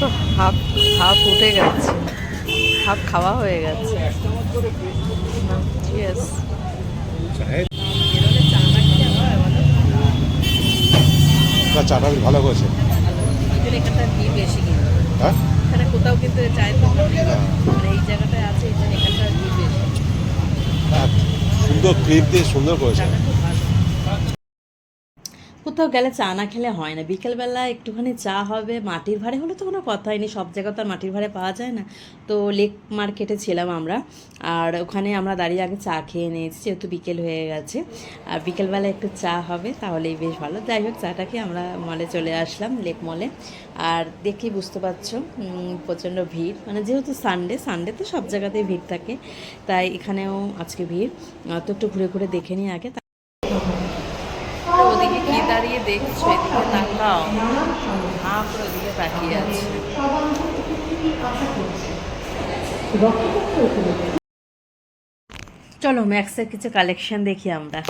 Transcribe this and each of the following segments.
তো half half উঠে গেছে। হাফ খাওয়া হয়ে গেছে। চাটা ভালো কিন্তু। হ্যাঁ? কোথাও কিন্তু চায়ের। মানে এই জায়গাটায় আছে সুন্দর ক্রিম দিয়ে সুন্দর করেছে। কোথাও গেলে চা না খেলে হয় না। বিকেলবেলা একটুখানি চা হবে, মাটির ভাড়ে হলে তো কোনো কথাই নেই, সব জায়গা তো আর মাটির ভাড়ে পাওয়া যায় না। তো লেক মার্কেটে ছিলাম আমরা, আর ওখানে আমরা দাঁড়িয়ে আগে চা খেয়ে নিয়েছি, যেহেতু বিকেল হয়ে গেছে। আর বিকেলবেলা একটু চা হবে, তাহলেই বেশ ভালো। যাই হোক চাটাকে আমরা মলে চলে আসলাম লেক মলে। আর দেখি বুঝতে পারছ প্রচণ্ড ভিড়। মানে যেহেতু সানডে সানডে তো সব জায়গাতেই ভিড় থাকে, তাই এখানেও আজকে ভিড়। তো একটু ঘুরে ঘুরে দেখে নিই আগে। দাঁড়িয়ে দেখছ এদিকে তাকাও। হা করে ওদিকে তাকিয়ে আছে। চলো, ম্যাক্সের কিছু কালেকশন দেখি আমরা।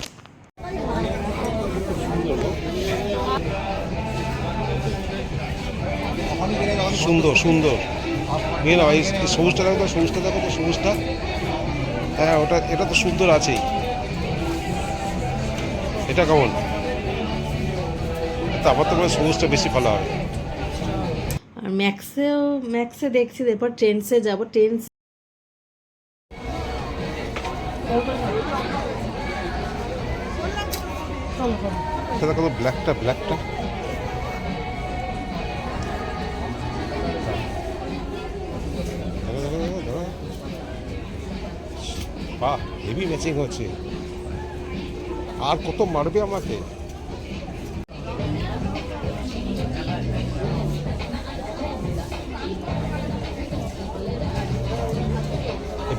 সুন্দর সুন্দর। নিয়ে নাও সবুজটা দেখো সবুজটা দেখো তো, সবুজটা। হ্যাঁ ওটা, এটা তো সুন্দর আছেই। এটা কেমন? তা আমার তো মনে সবুজটা বেশি ভালো হবে। আর ম্যাক্সেও ম্যাক্সে দেখছি এরপর ট্রেন্ডসে যাব ট্রেন্ডস এটা দেখো তো ব্ল্যাকটা ব্ল্যাকটা। বাহ হেভি ম্যাচিং হচ্ছে। আর কত মারবে আমাকে?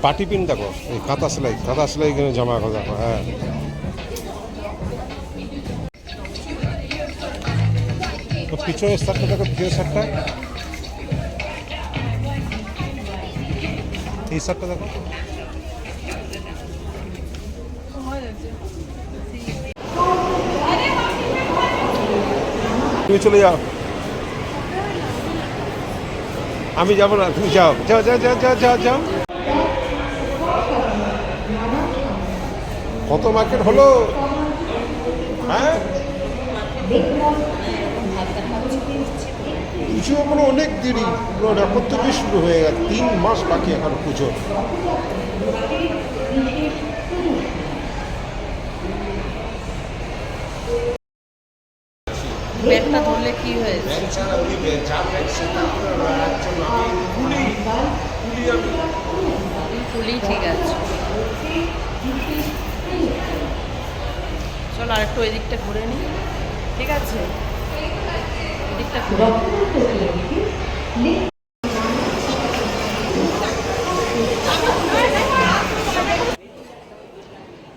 বাটি পিন দেখো, এই কাঁথা সেলাই কাঁথা সেলাই কিনে জমা করে দেখো হ্যাঁ। তো পিছনের শার্টটা দেখো, পিছনের শার্টটা। এই শার্টটা দেখো। তুমি চলে যাও। আমি যাব না, তুমি যাও যাও যাও যাও যাও যাও। কত মার্কেট হলো? হ্যাঁ? পুজো এখনও অনেক দেরি। এখন থেকে শুরু হয়ে গেছে। তিন মাস বাকি এখন পুজো। ব্যাগটা ধরলে কি হয়েছে? ঠিক আছে। চলো আর একটু ওই দিকটা ঘুরে নিই। ঠিক আছে?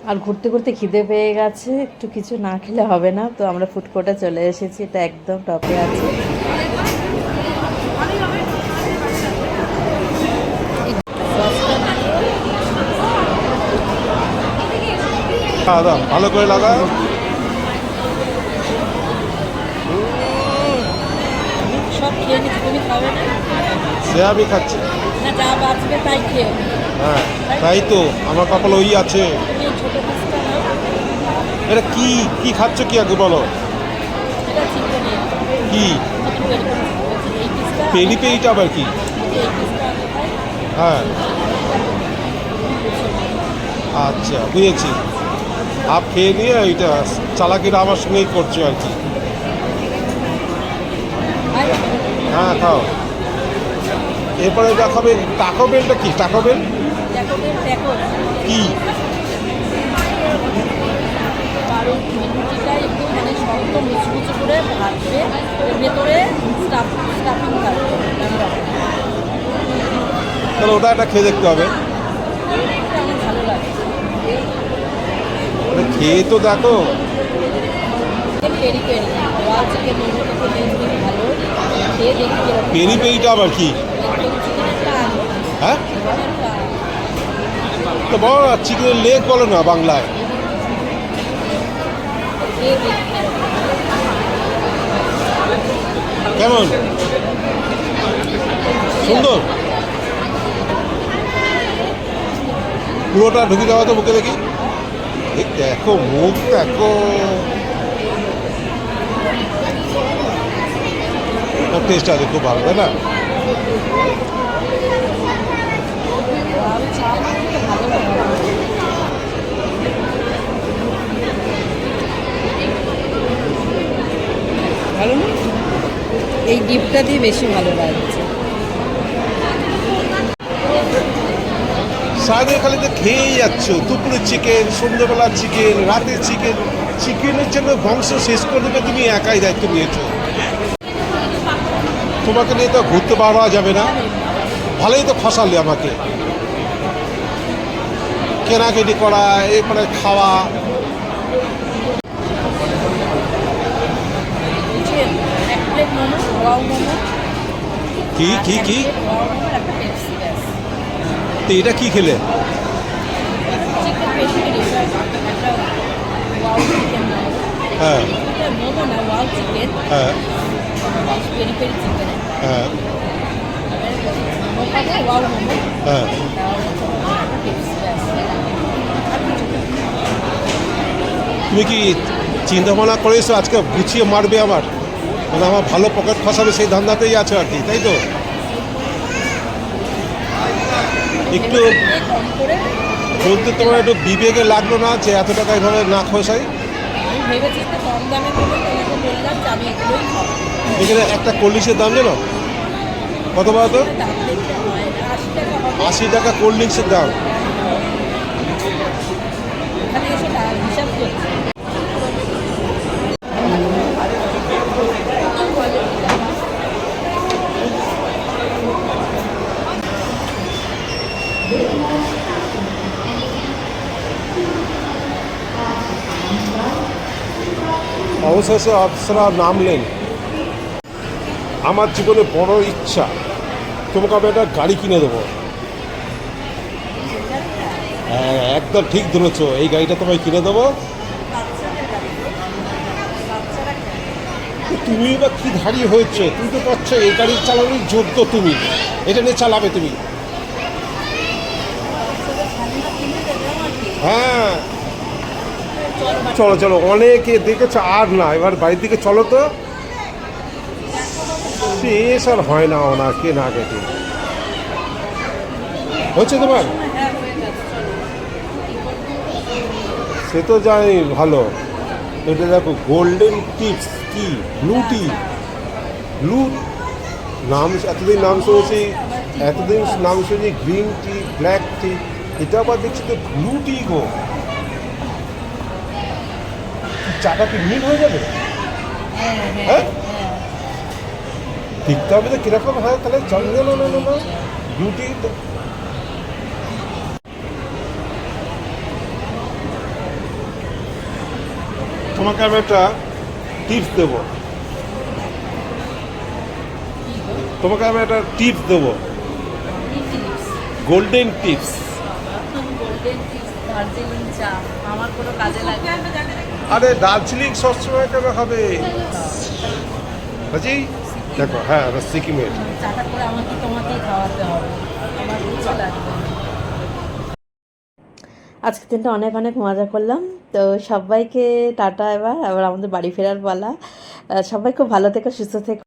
আর ঘুরতে ঘুরতে খিদে পেয়ে গেছে, একটু কিছু না খেলে হবে না, তো আমরা ফুড কোর্টে চলে এসেছি, এটা একদম টপে আছে। দাও ভালো করে না? সে আমি খাচ্ছি। হ্যাঁ তাই তো আমার কপাল ওই আছে। এটা কি কি খাচ্ছ কি আগে বলো? কি? পেরি পেরিটা আবার কি? হ্যাঁ। আচ্ছা বুঝেছি। হাফ খেয়ে নিয়ে ওইটা চালাকিরা আমার সঙ্গেই করছ আর কি। হ্যাঁ খাও। এরপরে দেখাবে টাকো বেলটা কি? টাকো বেল কি? মানে তাহলে ওটা একটা খেয়ে দেখতে হবে এটা আমার ভালো লাগে ওটা খেয়ে তো দেখো। পেরি পেরিটা আবার কি? হ্যাঁ? তো বলো না চিকেনের লেগ বলো না বাংলায়। কেমন? সুন্দর। পুরোটা ঢুকে দেওয়া তো বুকে দেখি। এই দেখো মুখ দেখো টেস্ট আছে খুব ভালো তাই না? এই ডিপটা দিয়ে বেশি ভালো লাগছে। সারাদিন খালি তো খেয়েই যাচ্ছ। দুপুরে চিকেন সন্ধ্যেবেলা চিকেন রাতের চিকেন চিকেনের জন্য বংশ শেষ করে দেবে তুমি একাই দায়িত্ব নিয়েছো। তোমাকে নিয়ে তো ঘুরতে হওয়া যাবে না। ভালোই তো ফসালে আমাকে। কেনাকেটি করা এরপরে খাওয়া। কি কি কি? তো এটা কি খেলে? হ্যাঁ। হ্যাঁ। হ্যাঁ। হ্যাঁ। তুমি কি চিন্তা ভাবনা করেছ আজকে গুছিয়ে মারবে আমার মানে আমার ভালো পকেট ফসাবে সেই ধান্দাতেই আছে আর কি, তাই তো? একটু বলতে তোমার একটু বিবেকে লাগল না যে এত টাকা এভাবে না খসাই এখানে একটা কোল্ড দাম জানো? কত বলো তো? দাম দেখতে আশি টাকা হবে। আশি টাকা কোল্ড ড্রিঙ্কসের দাম। অবশেষে অপসরা নামলেন আমার জীবনে বড় ইচ্ছা, তোমাকে আমি একটা গাড়ি কিনে দেবো। হ্যাঁ একদম ঠিক ধরেছ, এই গাড়িটা তোমায় কিনে দেবো। তুমি বা কি ধারী হয়েছে? তুমি তো পাচ্ছ এই গাড়ি চালানোর যোগ্য তুমি। এটা নিয়ে চালাবে তুমি। হ্যাঁ চলো চলো, অনেকে দেখেছ, আর না, এবার বাড়ির দিকে চলো তো। শেষ আর হয় না ওনাকে না কেটে। হচ্ছে তোমার? সে তো জানি ভালো। এটা দেখো গোল্ডেন টিপস কি? ব্লু টি ব্লু নাম, এতদিন নাম শুনেছি, এতদিন নাম শুনেছি গ্রিন টি ব্ল্যাক টি এটা আবার দেখছি তো ব্লু টি গো। চাটা কি নীল হয়ে যাবে? হ্যাঁ দেখতে হবে তো কীরকম হয় তাহলে চল না না না বিউটি তোমাকে আমি একটা টিপস দেবো। তোমাকে আমি একটা টিপস দেবো। Golden tips golden tips Darjeeling চা আমার কোনো কাজে লাগবে আরে দার্জিলিং সবসময় কেন হবে? বুঝি দেখো হ্যাঁ সিকিমের। আজকের দিনটা অনেক অনেক মজা করলাম। তো সবাইকে টাটা এবার, আবার আমাদের বাড়ি ফেরার পালা। সবাই খুব ভালো থেকে, সুস্থ থেকো।